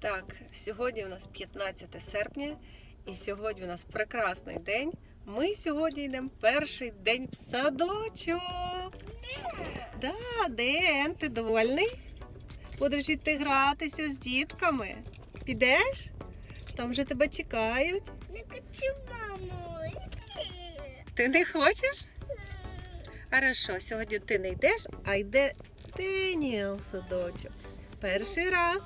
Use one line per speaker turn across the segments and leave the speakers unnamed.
Так, сьогодні у нас 15 серпня, і сьогодні у нас прекрасний день. Ми сьогодні йдемо перший день в садочок. Да, Ден, ти довольний? Будеш йти гратися з дітками. Підеш? Там вже тебе чекають.
Не хочу маму.
Ти не хочеш? Хорошо, сьогодні ти не йдеш, а йде Деніел в садочок. Перший раз.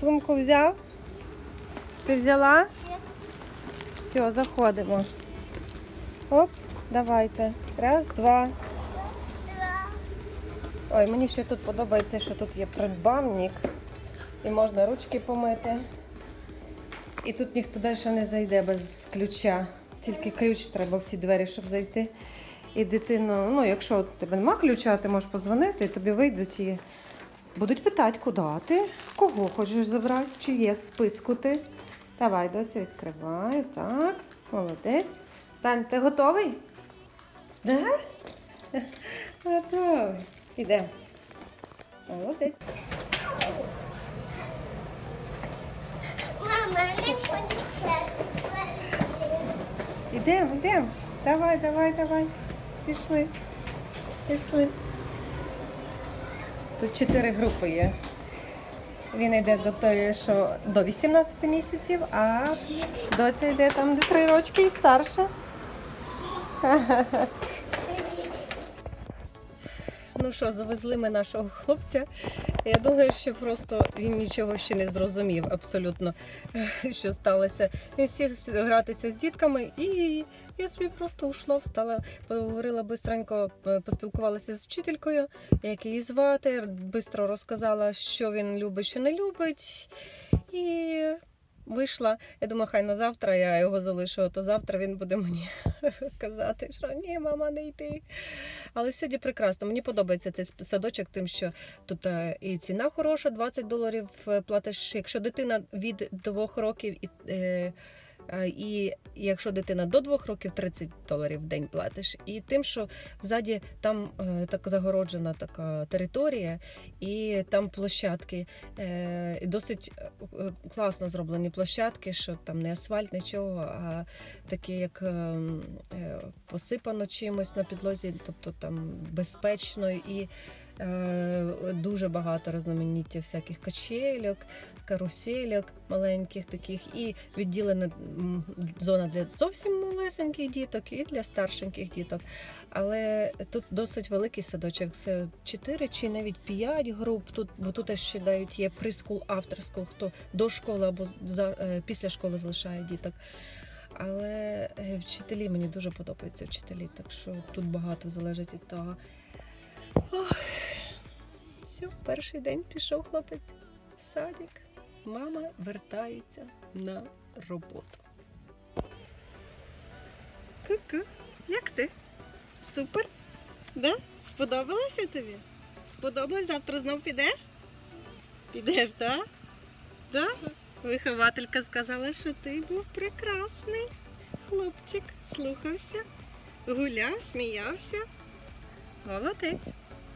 Сумку взяв? Ти взяла? Все, заходимо. Оп, давайте. Раз, два. Ой, мені ще тут подобається, що тут є придбавник. І можна ручки помити. І тут ніхто далі не зайде без ключа. Тільки ключ треба в ті двері, щоб зайти. І дитину, ну, якщо у тебе нема ключа, ти можеш позвонити, і тобі вийдуть і будуть питати, куди ти, кого хочеш забрати, чи є в списку ти. Давай, доця, відкривай. Так, молодець. Тань, ти готовий? Да? Готовий. Іде. Молодець.
Мама, не.
Ідемо, ідемо. Давай, давай, давай. Пішли. Пішли. Тут чотири групи є. Він йде до тої, що до 18 місяців, а доця йде там де три рочки і старше. Ну що, завезли ми нашого хлопця. Я думаю, що просто він нічого ще не зрозумів абсолютно, що сталося. Він сів гратися з дітками, і я собі просто ушла, встала, поговорила бистренько, поспілкувалася з вчителькою, як її звати, бистро розказала, що він любить, що не любить. І вийшла. Я думаю, хай на завтра я його залишу, а то завтра він буде мені казати, що ні, мама, не йти. Але сьогодні прекрасно. Мені подобається цей садочок, тим, що тут е, і ціна хороша, 20 доларів е, платиш. Якщо дитина від 2 років і. Е, І якщо дитина до двох років 30 доларів в день платиш, і тим, що ззаді там е, так загороджена така територія, і там площадки. Е, досить класно зроблені площадки, що там не асфальт, нічого, а таке, як е, м, е, посипано чимось на підлозі, тобто там безпечно. І дуже багато різноманіття всяких качельок, карусельок маленьких таких, і відділена зона для зовсім малесеньких діток і для старшеньких діток. Але тут досить великий садочок. Це 4 чи навіть 5 груп. Тут, бо тут ще навіть є прискул, авторську, хто до школи або за, е, після школи залишає діток. Але е, вчителі мені дуже подобаються вчителі, так що тут багато залежить від того. Ох. Все, перший день пішов хлопець в садик. Мама вертається на роботу. Ку-ку, як ти? Супер? Да? Сподобалося тобі? Сподобалось? Завтра знов підеш? Підеш, так? Да? Да? Вихователька сказала, що ти був прекрасний хлопчик. Слухався, гуляв, сміявся. Молодець.